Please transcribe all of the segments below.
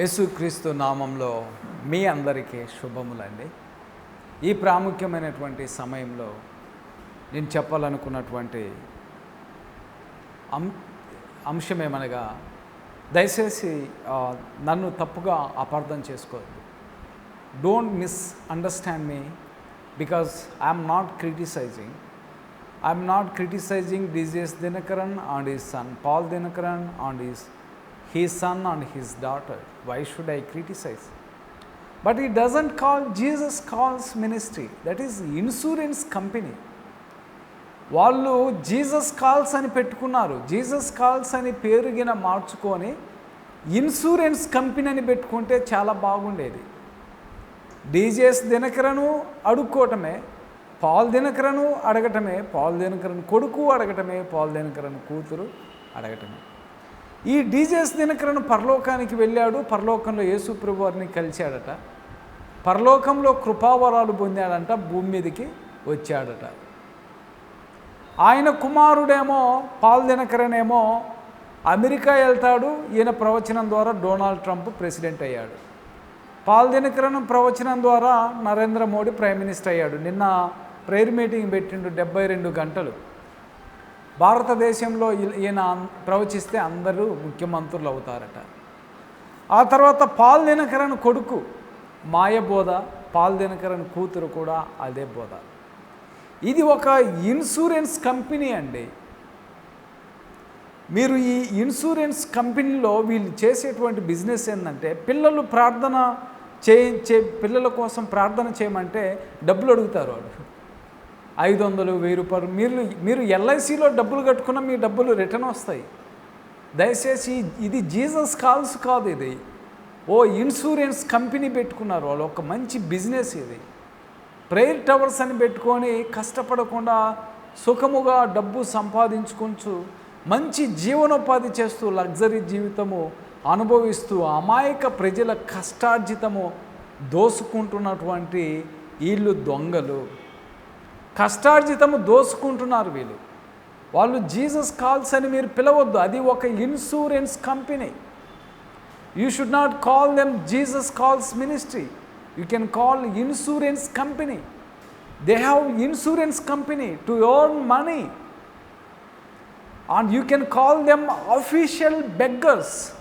యేసుక్రీస్తు నామంలో మీ అందరికీ శుభములండి. ఈ ప్రాముఖ్యమైనటువంటి సమయంలో నేను చెప్పాలనుకున్నటువంటి అం ఏమనగా దయచేసి నన్ను తప్పుగా అపార్థం చేసుకోవద్దు. Don't misunderstand me because I'm not criticising I'm not criticising DGS Dhinakaran and his son Paul Dhinakaran and his his son and his daughter. Why should I criticize? But he doesn't call Jesus calls ministry. That is insurance company. వాళ్ళు Jesus calls అని పెట్టుకున్నారు Jesus calls అని పేరుగిన మార్చుకొని insurance company అని పెట్టుకుంటే చాలా బాగుండేది DGS దినకరను అడుక్కోవటమే పాల్ దినకరను అడగటమే పాల్ దినకరన్ కొడుకు అడగటమే పాల్ దినకరన్ కూతురు అడగటమే ఈ డీజేస్ దినకరను పరలోకానికి వెళ్ళాడు. పరలోకంలో యేసు ప్రభు వారిని కలిశాడట. పరలోకంలో కృపావరాలు పొందాడంట. భూమి మీదకి వచ్చాడట. ఆయన కుమారుడేమో పాల్ దినకరనేమో అమెరికా వెళ్తాడు. ఈయన ప్రవచనం ద్వారా డొనాల్డ్ ట్రంప్ ప్రెసిడెంట్ అయ్యాడు. పాల్ దినకరన్ ప్రవచనం ద్వారా నరేంద్ర మోడీ ప్రైమ్ మినిస్టర్ అయ్యాడు. నిన్న ప్రేయర్ మీటింగ్ పెట్టిండు డెబ్బై రెండు గంటలు. భారతదేశంలో ఈయన ప్రవచిస్తే అందరూ ముఖ్యమంత్రులు అవుతారట ఆ తర్వాత పాల్ దినకరన్ కొడుకు మాయబోధ పాల్ దినకరన్ కూతురు కూడా అదే బోధ. ఇది ఒక ఇన్సూరెన్స్ కంపెనీ అండి. మీరు ఈ ఇన్సూరెన్స్ కంపెనీలో వీళ్ళు చేసేటువంటి బిజినెస్ ఏంటంటే పిల్లలు ప్రార్థన చేయించే చే పిల్లల కోసం ప్రార్థన చేయమంటే డబ్బులు అడుగుతారు వాళ్ళు. ఐదు వందలు వెయ్యి రూపాయలు. మీరు మీరు ఎల్ఐసిలో డబ్బులు కట్టుకున్న మీ డబ్బులు రిటర్న్ వస్తాయి. దయచేసి ఇది జీసస్ కాల్స్ కాదు ఇది. ఓ ఇన్సూరెన్స్ కంపెనీ పెట్టుకున్నారు వాళ్ళు. ఒక మంచి బిజినెస్ ఇది. ప్రేయర్ టవర్స్ అని పెట్టుకొని కష్టపడకుండా సుఖముగా డబ్బు సంపాదించుకుంటూ మంచి జీవనోపాధి చేస్తూ లగ్జరీ జీవితము అనుభవిస్తూ అమాయక ప్రజల కష్టార్జితము దోసుకుంటున్నటువంటి వీళ్ళు దొంగలు. కష్టార్జితము దోసుకుంటున్నారు వీళ్ళు. వాళ్ళు జీసస్ కాల్స్ అని మీరు పిలవద్దు. అది ఒక insurance company. You should not call them Jesus calls ministry. You can call insurance company. They have insurance company to earn money. And you can call them official beggars.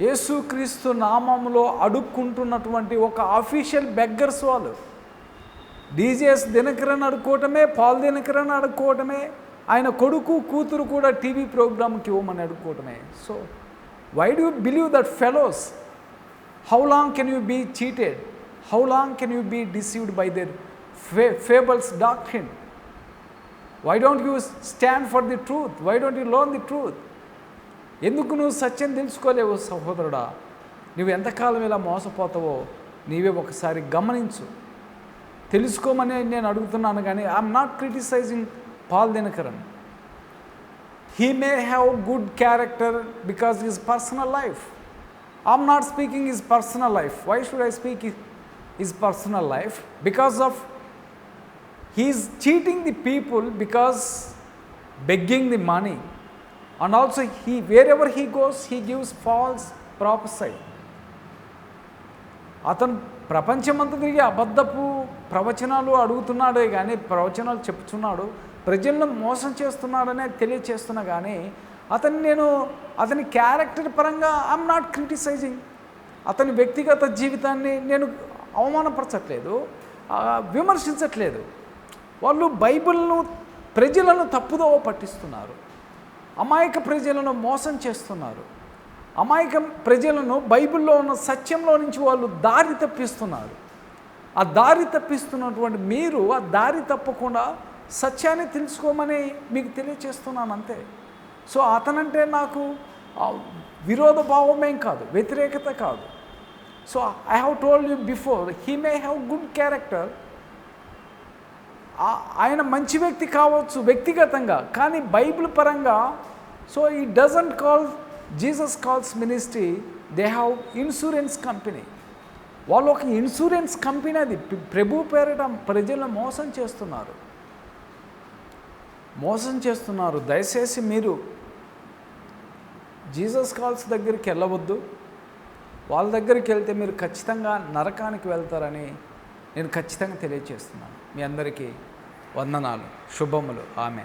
యేసుక్రీస్తు నామంలో అడుక్కుంటున్నటువంటి ఒక official beggars వాళ్ళు. DGS Dinakaran అడుక్కోవటమే Paul Dinakaran అడుక్కోవటమే ఆయన కొడుకు కూతురు కూడా టీవీ ప్రోగ్రామ్కి ఇవ్వమని అడుక్కోవటమే so why do believe that fellows how long can you be cheated how long can you be deceived by their fe fables doctrine why don't you stand for the truth why don't you lone the truth ఎందుకు నువ్వు సత్యం తెలుసుకోలేవు సహోదరుడా? నువ్వు ఎంతకాలం ఇలా మోసపోతావో నీవే ఒకసారి గమనించు. తెలుసుకోమని నేను అడుగుతున్నాను కానీ I'm not criticising Paul Dinakaran he may have good character because his personal life I'm not speaking his personal life why should I speak his personal life because of he's cheating the people because begging the money and also he wherever he goes he gives false prophecy అతను ప్రపంచమంతా తిరిగి అబద్ధపు ప్రవచనాలు అడుగుతున్నాడే కానీ ప్రవచనాలు చెప్తున్నాడు ప్రజలను మోసం చేస్తున్నాడనే తెలియచేస్తున్నా కానీ అతన్ని నేను అతని క్యారెక్టర్ పరంగా ఐఎమ్ నాట్ క్రిటిసైజింగ్ అతని వ్యక్తిగత జీవితాన్ని నేను అవమానపరచట్లేదు విమర్శించట్లేదు. వాళ్ళు బైబిల్ను ప్రజలను తప్పుదోవ పట్టిస్తున్నారు. అమాయక ప్రజలను మోసం చేస్తున్నారు. అమాయక ప్రజలను బైబిల్లో ఉన్న సత్యంలో నుంచి వాళ్ళు దారి తప్పిస్తున్నారు. ఆ దారి తప్పిస్తున్నటువంటి మీరు ఆ దారి తప్పకుండా సత్యాన్ని తెలుసుకోమని మీకు తెలియచేస్తున్నాను అంతే. సో అతనంటే నాకు విరోధ భావమేం కాదు వ్యతిరేకత కాదు. So I have told you before he may have good character ఆయన మంచి వ్యక్తి కావచ్చు వ్యక్తిగతంగా కానీ బైబిల్ పరంగా సో ఈ doesn't call Jesus calls ministry they have insurance company వాళ్ళు ఒక ఇన్సూరెన్స్ కంపెనీ అది ప్రభు పేరిట ప్రజలను మోసం చేస్తున్నారు. మోసం చేస్తున్నారు. దయచేసి మీరు జీసస్ కాల్స్ దగ్గరికి వెళ్ళవద్దు. వాళ్ళ దగ్గరికి వెళ్తే మీరు ఖచ్చితంగా నరకానికి వెళ్తారని నేను ఖచ్చితంగా తెలియజేస్తున్నాను మీ అందరికీ వందనాలు. శుభములు. ఆమె